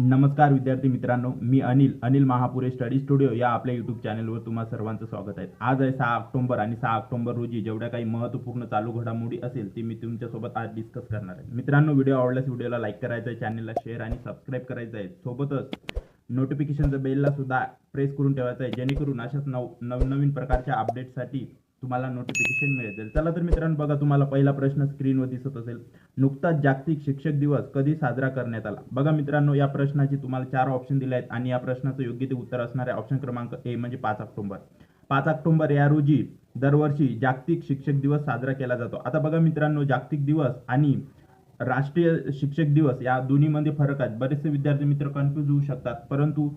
नमस्कार विद्यार्थी मित्रांनो मी अनिल अनिल महापुरे स्टडी स्टुडिओ या आपल्या यूट्यूब चॅनलवर तुम्हा सर्वांचं स्वागत आहे. आज आहे सहा ऑक्टोबर आणि सहा ऑक्टोबर रोजी जेवढ्या काही महत्त्वपूर्ण चालू घडामोडी असेल ते मी तुमच्यासोबत आज डिस्कस करणार आहे. मित्रांनो व्हिडिओ आवडल्यास व्हिडिओला लाईक करायचा आहे चॅनलला शेअर आणि सबस्क्राईब करायचं आहे सोबतच नोटिफिकेशनचं बेलला सुद्धा प्रेस करून ठेवायचं आहे जेणेकरून अशाच नव नवनवीन प्रकारच्या अपडेटसाठी तुम्हाला नोटिफिकेशन मिळेल. चला तर मित्रांनो बघा तुम्हाला पहिला प्रश्न स्क्रीनवर दिसत असेल. नुकताच जागतिक शिक्षक दिवस कधी साजरा करण्यात आला? बघा मित्रांनो या प्रश्नाची तुम्हाला चार ऑप्शन दिले आहेत आणि या प्रश्नाचं योग्य ते उत्तर असणारे ऑप्शन क्रमांक ए म्हणजे पाच ऑक्टोबर. पाच ऑक्टोबर या रोजी दरवर्षी जागतिक शिक्षक दिवस साजरा केला जातो. आता बघा मित्रांनो जागतिक दिवस आणि राष्ट्रीय शिक्षक दिवस या दोन्हीमध्ये फरक आहेत. बरेचसे विद्यार्थी मित्र कन्फ्यूज होऊ शकतात. परंतु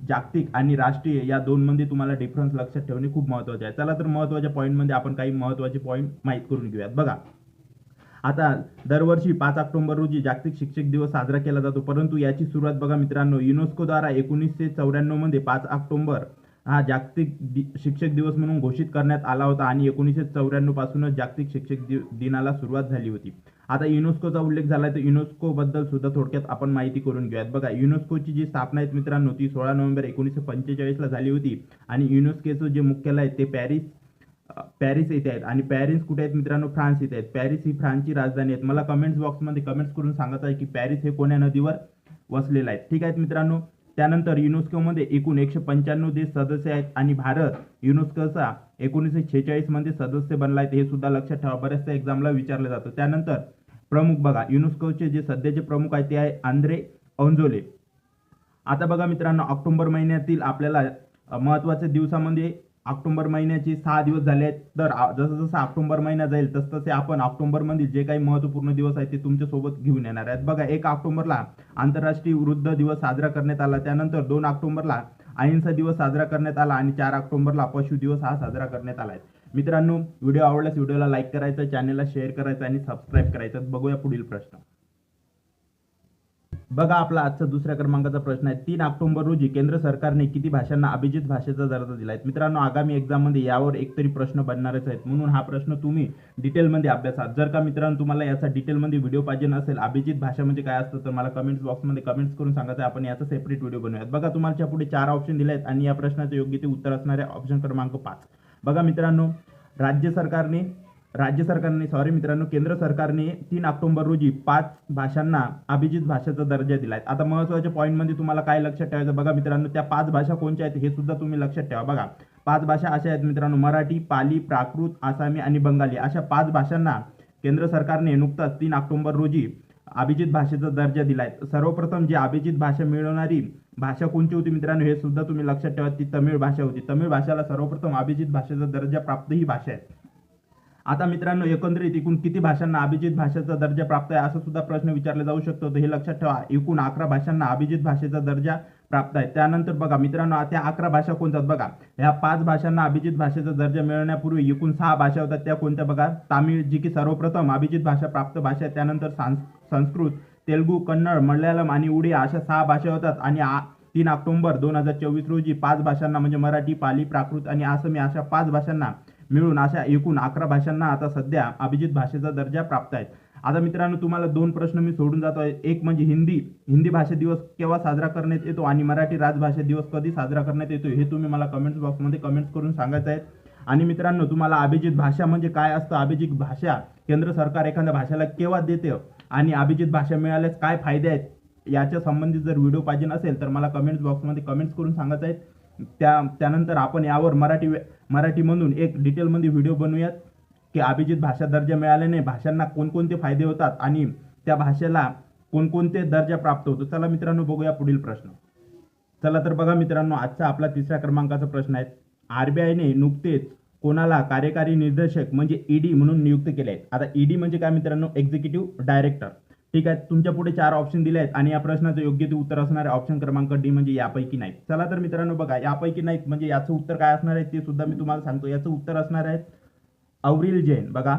जागतिक आणि राष्ट्रीय या दोनमध्ये तुम्हाला डिफरन्स लक्षात ठेवणे खूप महत्त्वाचे आहे. चला तर महत्त्वाच्या पॉईंटमध्ये आपण काही महत्त्वाचे पॉईंट माहीत करून घेऊयात. बघा. आता दरवर्षी पाच ऑक्टोबर रोजी जागतिक शिक्षक दिवस साजरा केला जातो. परंतु याची सुरुवात बघा मित्रांनो युनेस्कोद्वारा एकोणीसशे चौऱ्याण्णवमध्ये पाच ऑक्टोबर हा जागतिक दि- शिक्षक दिवस म्हणून घोषित करण्यात आला होता आणि एकोणीसशे चौऱ्याण्णवपासूनच जागतिक शिक्षक दि- दिनाला सुरुवात झाली होती. आता युनेस्कोचा उल्लेख झाला तर युनेस्कोबद्दल सुद्धा थोडक्यात आपण माहिती करून घेऊयात. बघा युनेस्कोची जी स्थापना आहे मित्रांनो ती सोळा नोव्हेंबर एकोणीसशे पंचेचाळीसला झाली होती आणि युनेस्कोचं जे मुख्यालय आहे ते पॅरिस पॅरिस येथे आहेत. आणि पॅरिस कुठे आहेत मित्रांनो? फ्रान्स येथे आहेत. पॅरिस ही फ्रान्सची राजधानी आहे मला कमेंट्स बॉक्समध्ये कमेंट्स करून सांगत आहे की पॅरिस हे कोण्या नदीवर वसलेलं आहे. ठीक आहेत मित्रांनो? त्यानंतर युनेस्कोमध्ये एकूण एकशे पंच्याण्णव देश सदस्य आहेत आणि भारत युनेस्कोचा एकोणीसशे छेचाळीसमध्ये सदस्य बनला आहे. हे सुद्धा लक्षात ठेवा. बऱ्याचशा एक्झामला विचारलं जातं. त्यानंतर प्रमुख बघा युनेस्कोचे जे सध्याचे प्रमुख आहेत ते आहे आंद्रे औंजोले आता बघा मित्रांनो ऑक्टोबर महिन्यातील आपल्याला महत्त्वाच्या दिवसामध्ये ऑक्टोबर महिन्याचे सहा दिवस झाले आहेत. तर जसं जसं ऑक्टोबर महिना जाईल तस तसे आपण ऑक्टोबरमधील जे काही महत्त्वपूर्ण दिवस आहेत ते तुमच्यासोबत घेऊन येणार आहेत. बघा एक ऑक्टोबरला आंतरराष्ट्रीय वृद्ध दिवस साजरा करण्यात आला. त्यानंतर दोन ऑक्टोबरला अहिंसा दिवस साजरा करण्यात आला आणि चार ऑक्टोबरला पशु दिवस हा साजरा करण्यात आला आहे. मित्रांनो व्हिडिओ आवडल्यास व्हिडिओला लाईक करायचा चॅनलला शेअर करायचा आणि सबस्क्राईब करायचं. बघूया पुढील प्रश्न. बघा आपला आजचा दुसऱ्या क्रमांकाचा प्रश्न आहे. तीन ऑक्टोबर रोजी केंद्र सरकारने किती भाषांना अभिजित भाषेचा दर्जा दिला आहे? मित्रांनो आगामी एक्झाममध्ये यावर एकतरी प्रश्न बनणारच आहेत. म्हणून हा प्रश्न तुम्ही डिटेलमध्ये अभ्यासात. जर का मित्रांनो तुम्हाला याचा डिटेलमध्ये व्हिडिओ पाहिजे नसेल अभिजित भाषा म्हणजे काय असतं तर मला कमेंट्स बॉक्समध्ये कमेंट्स करून सांगायचं आहे. आपण याचा सेपरेट व्हिडिओ बनवूयात. बघा तुम्हाला पुढे चार ऑप्शन दिले आहेत आणि या प्रश्नाचं योग्य ते उत्तर असणारे ऑप्शन क्रमांक पाच. बघा मित्रांनो राज्य सरकारने राज्य सरकारने सॉरी मित्रांनो केंद्र सरकारने तीन ऑक्टोबर रोजी पाच भाषांना अभिजित भाषेचा दर्जा दिलाय. आता महत्त्वाच्या पॉईंटमध्ये तुम्हाला काय लक्षात ठेवायचं बघा मित्रांनो त्या पाच भाषा कोणत्या आहेत हे सुद्धा तुम्ही लक्षात ठेवा बघा. पाच भाषा अशा आहेत मित्रांनो मराठी पाली प्राकृत आसामी आणि बंगाली. अशा पाच भाषांना केंद्र सरकारने नुकताच तीन ऑक्टोबर रोजी अभिजित भाषेचा दर्जा दिलाय. सर्वप्रथम जी अभिजित भाषा मिळवणारी भाषा कोणती होती मित्रांनो हे सुद्धा तुम्ही लक्षात ठेवा. ती तमिळ भाषा होती. तमिळ भाषेला सर्वप्रथम अभिजित भाषेचा दर्जा प्राप्त ही भाषा आहे. आता मित्रांनो एकंदरीत एकूण किती भाषांना अभिजित भाषेचा दर्जा प्राप्त आहे असा सुद्धा प्रश्न विचारला जाऊ शकतो. तर हे लक्षात ठेवा एकूण अकरा भाषांना अभिजित भाषेचा दर्जा प्राप्त आहे. त्यानंतर बघा मित्रांनो त्या अकरा भाषा कोणतात बघा ह्या पाच भाषांना अभिजित भाषेचा दर्जा मिळवण्यापूर्वी एकूण सहा भाषा होतात त्या कोणत्या बघा तामिळ जी की सर्वप्रथम अभिजित भाषा प्राप्त भाषा आहे. त्यानंतर सांस- संस्कृत तेलुगू कन्नड मल्याळम आणि उडिया अशा सहा भाषा होतात. आणि आ- तीन ऑक्टोबर दोन हजार चोवीस रोजी पाच भाषांना म्हणजे मराठी पाली प्राकृत आणि आसामी अशा पाच भाषांना मिळून अशा एकूण अकरा भाषांना आता सध्या अभिजित भाषेचा दर्जा प्राप्त आहे आता मित्रांनो तुम्हाला दोन प्रश्न मी सोडून जातो आहे. एक म्हणजे हिंदी हिंदी भाषा दिवस केव्हा साजरा करण्यात येतो आणि मराठी राजभाषा दिवस कधी साजरा करण्यात येतो हे तुम्ही मला कमेंट्स बॉक्समध्ये कमेंट्स करून सांगायचं आहे. आणि मित्रांनो तुम्हाला अभिजित भाषा म्हणजे काय असतं? अभिजित भाषा केंद्र सरकार एखाद्या भाषेला केव्हा देते आणि अभिजित भाषा मिळाल्यास काय फायदे आहेत? याच्या संबंधित जर व्हिडिओ पाहिजे असेल तर मला कमेंट्स बॉक्समध्ये कमेंट्स करून सांगायचं आहे. त्या त्यानंतर आपण यावर मराठी मराठीमधून एक डिटेलमध्ये व्हिडिओ बनवूयात की अभिजित भाषा दर्जा मिळाल्याने भाषांना कोणकोणते फायदे होतात आणि त्या भाषेला कोणकोणते दर्जा प्राप्त होतो. चला मित्रांनो बघूया पुढील प्रश्न. चला तर बघा मित्रांनो आजचा आपला तिसऱ्या क्रमांकाचा प्रश्न आहे. आर बी आयने नुकतेच कोणाला कार्यकारी निर्देशक म्हणजे ईडी म्हणून नियुक्त केले आहेत. आता ईडी म्हणजे काय मित्रांनो? एक्झिक्युटिव्ह डायरेक्टर ठीक आहे? तुमच्यापुढे चार ऑप्शन दिले आहेत आणि या प्रश्नाचं योग्य ते उत्तर असणार आहे ऑप्शन क्रमांक डी म्हणजे यापैकी नाही चला तर मित्रांनो बघा यापैकी नाही म्हणजे याचं उत्तर काय असणार आहे ते सुद्धा मी तुम्हाला सांगतो. याचं उत्तर असणार आहे अवरील जैन. बघा.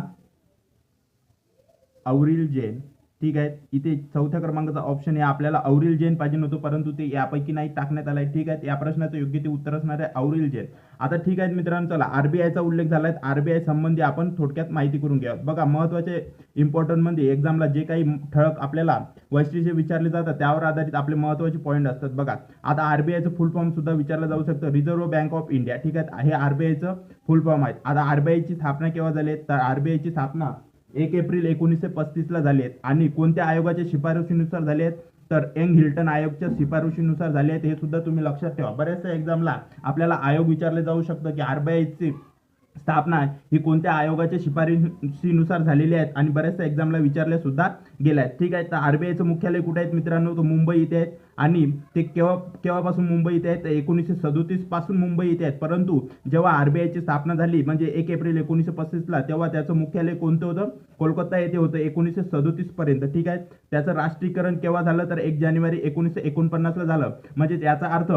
अवरील जैन. ठीक आहे. इथे चौथ्या क्रमांकाचा ऑप्शन आहे. आपल्याला औरिल जैन पाहिजे नव्हतं परंतु ते यापैकी नाही टाकण्यात आलाय. ठीक आहे. या प्रश्नाचं योग्य ते उत्तर असणार आहे औरिल जैन. आता ठीक आहे मित्रांनो चला. आरबीआयचा उल्लेख झालाय. आरबीआय संबंधी आपण थोडक्यात माहिती करून घ्या बघा महत्त्वाचे इम्पॉर्टंट म्हणजे एक्झामला जे काही ठळक आपल्याला वैशिष्ट्य विचारले जातात त्यावर आधारित आपले महत्त्वाचे पॉईंट असतात. बघा आता आरबीआयचं फुल फॉर्म सुद्धा विचारलं जाऊ शकतं. रिझर्व्ह बँक ऑफ इंडिया ठीक आहे. हे आरबीआयचं फुल फॉर्म आहे आता आरबीआयची स्थापना केव्हा झाली आहे? तर आरबीआयची स्थापना एक एप्रिल एकोणीसशे पस्तीस ला आहेत आणि कोणत्या आयोगाच्या शिफारशीनुसार झाले आहेत तर एंग हिल्टन आयोगच्या शिफारशीनुसार झाले आहेत हे सुद्धा तुम्ही लक्षात ठेवा. बऱ्याचशा एक्झामला आपल्याला आयोग विचारले जाऊ शकतं की आरबीआयची स्थापना ही कोणत्या आयोगाच्या शिफारशीनुसार झालेली आहेत आणि बऱ्याचशा एक्झामला विचारल्या सुद्धा गेल्या आहेत. ठीक आहे तर आरबीआयचं मुख्यालय कुठे आहेत मित्रांनो? तो मुंबई इथे आहेत. आणि ते केव्हा केव्हापासून मुंबई इथे आहेत? एकोणीसशे सदोतीसपासून मुंबई इथे आहेत. परंतु जेव्हा आरबीआयची स्थापना झाली म्हणजे एक एप्रिल एकोणीसशे पस्तीसला तेव्हा त्याचं मुख्यालय कोणतं होतं? कोलकाता येथे होतं एकोणीसशे सदोतीस पर्यंत. ठीक आहे? त्याचं राष्ट्रीयकरण केव्हा झालं? तर एक जानेवारी एकोणीसशे एकोणपन्नासला झालं. म्हणजे याचा अर्थ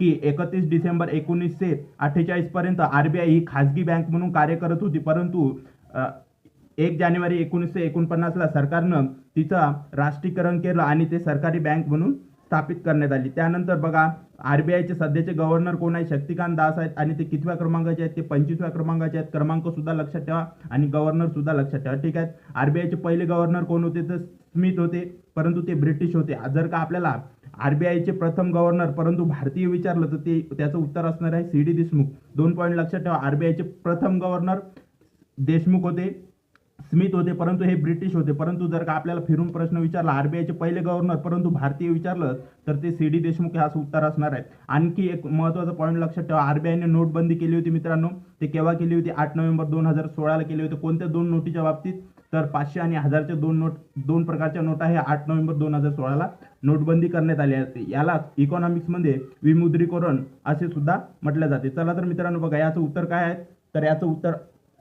की एकतीस डिसेंबर एकोणीसशे अठ्ठेचाळीस पर्यंत आरबीआय ही खाजगी बँक म्हणून कार्य करत होती. परंतु एक जानेवारी एकोणीसशे एकोणपन्नासला सरकारनं तिचं राष्ट्रीयकरण केलं आणि ते सरकारी बँक म्हणून स्थापित करण्यात आली. त्यानंतर बघा आरबीआयचे सध्याचे गव्हर्नर कोण आहे? शक्तिकांत दास आहेत आणि ते कितव्या क्रमांकाचे आहेत? ते पंचवीसव्या क्रमांकाचे आहेत. क्रमांक सुद्धा लक्षात ठेवा आणि गव्हर्नर सुद्धा लक्षात ठेवा. ठीक आहे आरबीआयचे पहिले गव्हर्नर कोण होते? तर स्मिथ होते. परंतु ते ब्रिटिश होते. जर का आपल्याला आर बी आयचे प्रथम गव्हर्नर परंतु भारतीय विचारलं तर ते त्याचं उत्तर असणार आहे सी डी देशमुख. दोन पॉईंट लक्षात ठेवा आर बी आयचे प्रथम गव्हर्नर देशमुख होते. स्मिथ होते परंतु हे ब्रिटिश होते. परंतु जर का आपल्याला फिरून प्रश्न विचारला आरबीआयचे पहिले गव्हर्नर परंतु भारतीय विचारलं तर ते सी डी देशमुख हे असं उत्तर असणार आहे आणखी एक महत्त्वाचा पॉईंट लक्षात ठेवा. आरबीआयने नोटबंदी केली होती मित्रांनो. ते केव्हा केली होती? आठ नोव्हेंबर दोन हजार सोळाला केली होती. कोणत्या दोन नोटीच्या बाबतीत? तर पाचशे आणि हजारच्या दोन नोट दोन प्रकारच्या नोटा हे आठ नोव्हेंबर दोन हजार सोळाला नोटबंदी करण्यात आली असते यालाच इकॉनॉमिक्समध्ये विमुद्रीकरण असे सुद्धा म्हटले जाते. चला तर मित्रांनो बघा याचं उत्तर काय आहे? तर याचं उत्तर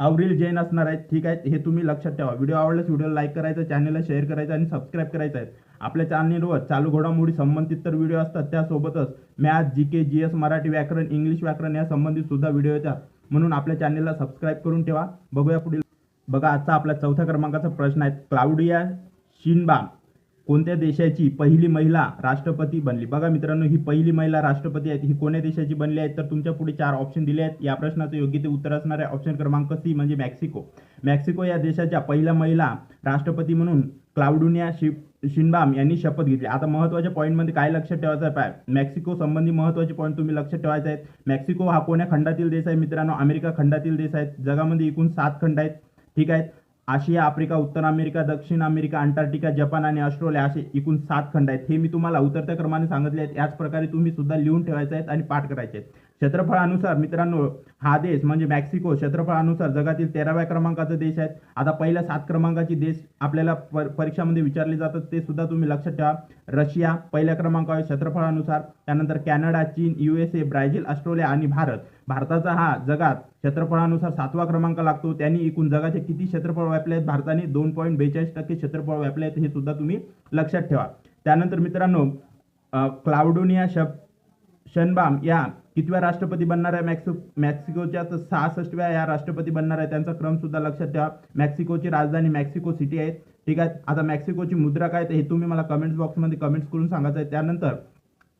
आवरील जैन असणार आहेत ठीक आहे हे तुम्ही लक्षात ठेवा. व्हिडिओ आवडल्यास व्हिडिओला लाईक करायचा चॅनलला शेअर करायचा आणि सबस्क्राईब करायचं आहे. आपल्या चॅनलवर चालू घडामोडी संबंधित तर व्हिडिओ असतात त्यासोबतच math G K G S Marathi व्याकरण इंग्लिश व्याकरण या संबंधित सुद्धा व्हिडिओ येतात म्हणून आपल्या चॅनलला सबस्क्राईब करून ठेवा. बघूया पुढील. बघा आजचा आपला चौथ्या क्रमांकाचा प्रश्न आहे. Claudia Sheinbaum. कोणत्या देशाची पहिली महिला राष्ट्रपती बनली? बघा मित्रांनो ही पहिली महिला राष्ट्रपती आहेत. ही कोण्या देशाची बनली आहे तर तुमच्यापुढे चार ऑप्शन दिले आहेत. या प्रश्नाचं योग्य ते उत्तर असणार आहे. ऑप्शन क्रमांक सी म्हणजे मेक्सिको. मेक्सिको या देशाच्या पहिल्या महिला राष्ट्रपती म्हणून क्लाउडुनिया शि शिनबाम यांनी शपथ घेतली. आता महत्त्वाच्या पॉईंटमध्ये काय लक्षात ठेवायचं आहे? पाय मेक्सिको संबंधी महत्त्वाचे पॉईंट तुम्ही लक्षात ठेवायचे आहेत. मेक्सिको हा कोण्या खंडातील देश आहे मित्रांनो? अमेरिका खंडातील देश आहेत. जगामध्ये एकूण सात खंड आहेत. ठीक आहेत? आशिया आफ्रिका उत्तर अमेरिका दक्षिण अमेरिका अंटार्क्टिका जपान आणि ऑस्ट्रेलिया असे एकूण सात खंड आहेत. हे मी तुम्हाला उतरत्या क्रमाने सांगितले आहेत. याच प्रकारे तुम्ही सुद्धा लिहून ठेवायचे आहेत आणि पाठ करायचे आहेत. क्षेत्रफळानुसार मित्रांनो हा देश म्हणजे मेक्सिको. क्षेत्रफळानुसार जगातील तेराव्या क्रमांकाचा देश आहे. आता पहिल्या सात क्रमांकाची देश आपल्याला पर- परीक्षामध्ये विचारले जातात ते सुद्धा तुम्ही लक्षात ठेवा. रशिया पहिल्या क्रमांकावर क्षेत्रफळानुसार. त्यानंतर कॅनडा चीन युएसए ब्राझील ऑस्ट्रेलिया आणि भारत. भारताचा हा जगात क्षेत्रफळानुसार सातवा क्रमांक लागतो. त्यांनी एकूण जगाचे किती क्षेत्रफळ व्यापले आहेत? भारताने दोन पॉईंट बेचाळीस टक्के क्षेत्रफळ व्यापले आहेत हे सुद्धा तुम्ही लक्षात ठेवा. त्यानंतर मित्रांनो क्लाउडोनिया शब शनबाम या कितव्या राष्ट्रपती बनणार आहे मॅक्सो मेक्सिकोच्या? तर सहासष्टव्या या राष्ट्रपती बनणार आहे. त्यांचा क्रम सुद्धा लक्षात ठेवा. मॅक्सिकोची राजधानी मेक्सिको सिटी आहे. ठीक आहे? आता मॅक्सिकोची मुद्रा काय ते हे तुम्ही मला कमेंट्स बॉक्समध्ये कमेंट्स करून सांगायचं आहे. त्यानंतर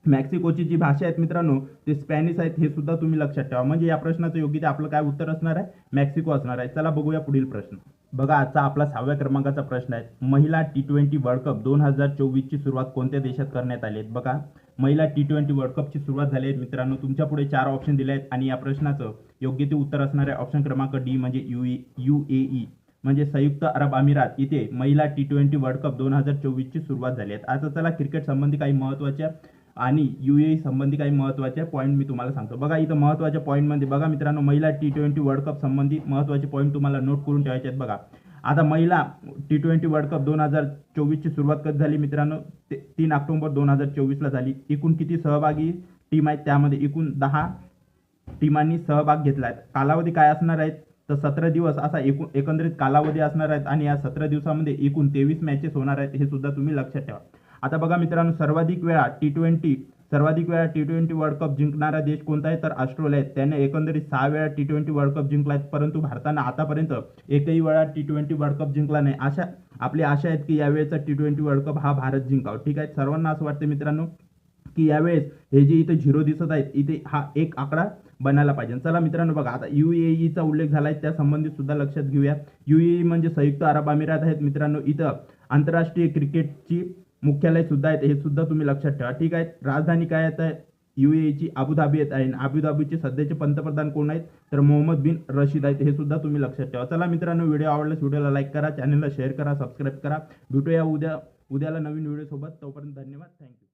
मेक्सिकोची जी भाषा आहेत मित्रांनो ते स्पॅनिश आहेत हे सुद्धा तुम्ही लक्षात ठेवा. म्हणजे या प्रश्नाचं योग्य ते आपलं काय उत्तर असणार आहे? मेक्सिको असणार आहे. चला बघूया पुढील प्रश्न. बघा आजचा आपला सहाव्या क्रमांकाचा प्रश्न आहे. महिला टी ट्वेंटी वर्ल्ड कप दोन हजार चोवीसची सुरुवात कोणत्या देशात करण्यात आली आहे? बघा महिला टी ट्वेंटी वर्ल्ड कपची सुरुवात झाली आहे. मित्रांनो तुमच्यापुढे चार ऑप्शन दिले आहेत आणि या प्रश्नाचं योग्य ते उत्तर असणार आहे. ऑप्शन क्रमांक डी म्हणजे यू यू ए ई म्हणजे संयुक्त अरब अमिरात इथे महिला टी ट्वेंटी वर्ल्ड कप दोन हजार चोवीसची सुरुवात झाली आहे. आता चला क्रिकेट संबंधी काही महत्त्वाच्या आणि यू ए संबंधी काही महत्त्वाचे पॉईंट मी तुम्हाला सांगतो. बघा इथं महत्त्वाच्या पॉईंटमध्ये बघा मित्रांनो महिला टी ट्वेंटी वर्ल्ड कप संबंधी महत्त्वाचे पॉईंट तुम्हाला नोट करून ठेवायचे आहेत बघा. आता महिला टी ट्वेंटी वर्ल्ड कप दोन हजार चोवीसची सुरुवात कधी झाली मित्रांनो? ते तीन ऑक्टोंबर दोन हजार चोवीसला झाली. एकूण किती सहभागी टीम आहेत? त्यामध्ये एकूण दहा टीमांनी सहभाग घेतला आहे. कालावधी काय असणार आहेत? तर सतरा दिवस असा एकूण एकंदरीत कालावधी असणार आहेत आणि या सतरा दिवसामध्ये एकूण तेवीस मॅचेस होणार आहेत हे सुद्धा तुम्ही लक्षात ठेवा. आता बघा मित्रांनो सर्वाधिक वेळा टी ट्वेंटी सर्वाधिक वेळा टी ट्वेंटी वर्ल्ड कप जिंकणारा देश कोणता आहे तर ऑस्ट्रेलिया आहे. त्याने एकंदरीत सहा वेळा टी ट्वेंटी वर्ल्ड कप जिंकला आहे परंतु भारतानं आतापर्यंत एकही वेळा टी ट्वेंटी वर्ल्ड कप जिंकला नाही. अशा आपली आशा आहेत की यावेळेचा टी ट्वेंटी वर्ल्ड कप हा भारत जिंकाव. ठीक आहे? सर्वांना असं वाटतं मित्रांनो की यावेळेस हे जे इथे झिरो दिसत आहेत इथे हा एक आकडा बनायला पाहिजे. चला मित्रांनो बघा आता ईचा उल्लेख झालाय त्या संबंधित सुद्धा लक्षात घेऊया. युएई म्हणजे संयुक्त अरब अमिरात आहेत मित्रांनो इथं आंतरराष्ट्रीय क्रिकेटची मुख्यालय सुद्धा आहेत हे सुद्धा तुम्ही लक्षात ठेवा. ठीक आहे. राजधानी काय आहे? युएईची अबुधाबी येत आहे. आणि अबुधाबीचे सध्याचे पंतप्रधान कोण आहेत? तर मोहम्मद बिन रशीद आहेत. हे सुद्धा तुम्ही लक्षात ठेवा. चला मित्रांनो व्हिडिओ आवडल्यास व्हिडिओला लाईक करा चॅनलला शेअर करा सबस्क्राईब करा. भेटूया उद्या उद्याला नवीन व्हिडिओसोबत. तोपर्यंत धन्यवाद. थँक्यू